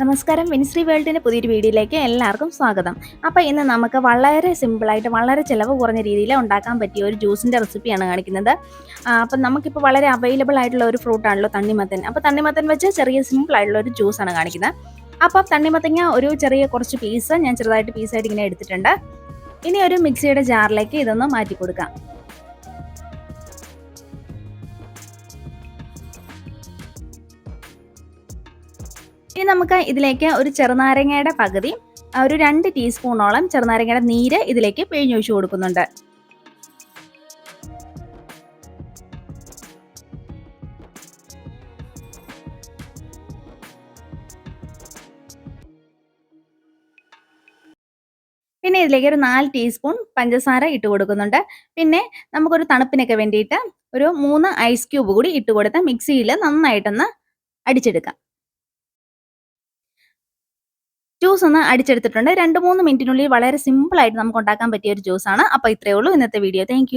നമസ്കാരം വിൻശ്രീ വേൾഡിന്റെ പുതിയൊരു വീഡിയോയിലേക്ക് എല്ലാവർക്കും സ്വാഗതം. അപ്പോൾ ഇന്ന് നമുക്ക് വളരെ സിമ്പിളായിട്ട് വളരെ ചിലവ് കുറഞ്ഞ രീതിയിൽ ഉണ്ടാക്കാൻ പറ്റിയ ഒരു ജ്യൂസിന്റെ റെസിപ്പിയാണ് കാണിക്കുന്നത്. അപ്പം നമുക്കിപ്പോൾ വളരെ അവൈലബിൾ ആയിട്ടുള്ള ഒരു ഫ്രൂട്ടാണല്ലോ തണ്ണിമത്തൻ. അപ്പോൾ തണ്ണിമത്തൻ വെച്ച് ചെറിയ സിമ്പിൾ ആയിട്ടുള്ള ഒരു ജ്യൂസാണ് കാണിക്കുന്നത്. അപ്പോൾ തണ്ണിമത്തങ്ങ ഒരു ചെറിയ കുറച്ച് പീസ് ഞാൻ ചെറുതായിട്ട് പീസായിട്ട് ഇങ്ങനെ എടുത്തിട്ടുണ്ട്. ഇനി ഒരു മിക്സിയുടെ ജാറിലേക്ക് ഇതൊന്ന് മാറ്റി കൊടുക്കാം ഇനി നമുക്ക് ഇതിലേക്ക് ഒരു ചെറുനാരങ്ങയുടെ പകുതി ഒരു രണ്ട് ടീസ്പൂണോളം ചെറുനാരങ്ങയുടെ നീര് ഇതിലേക്ക് പിഴിഞ്ഞൊഴിച്ചു കൊടുക്കുന്നുണ്ട്. പിന്നെ ഇതിലേക്ക് ഒരു നാല് ടീസ്പൂൺ പഞ്ചസാര ഇട്ട് കൊടുക്കുന്നുണ്ട്. പിന്നെ നമുക്കൊരു തണുപ്പിനൊക്കെ വേണ്ടിയിട്ട് ഒരു മൂന്ന് ഐസ് ക്യൂബ് കൂടി ഇട്ട് കൊടുത്ത് മിക്സിയിൽ നന്നായിട്ടൊന്ന് അടിച്ചെടുക്കാം. ജ്യൂസ് ഒന്ന് അടിച്ചെടുത്തിട്ടുണ്ട്. രണ്ട് മൂന്ന് മിനിറ്റിനുള്ളിൽ വളരെ സിമ്പിൾ ആയിട്ട് നമുക്ക് ഉണ്ടാക്കാൻ പറ്റിയ ഒരു ജ്യൂസാണ്. അപ്പോൾ ഇത്രയേ ഉള്ളൂ ഇന്നത്തെ വീഡിയോ. താങ്ക്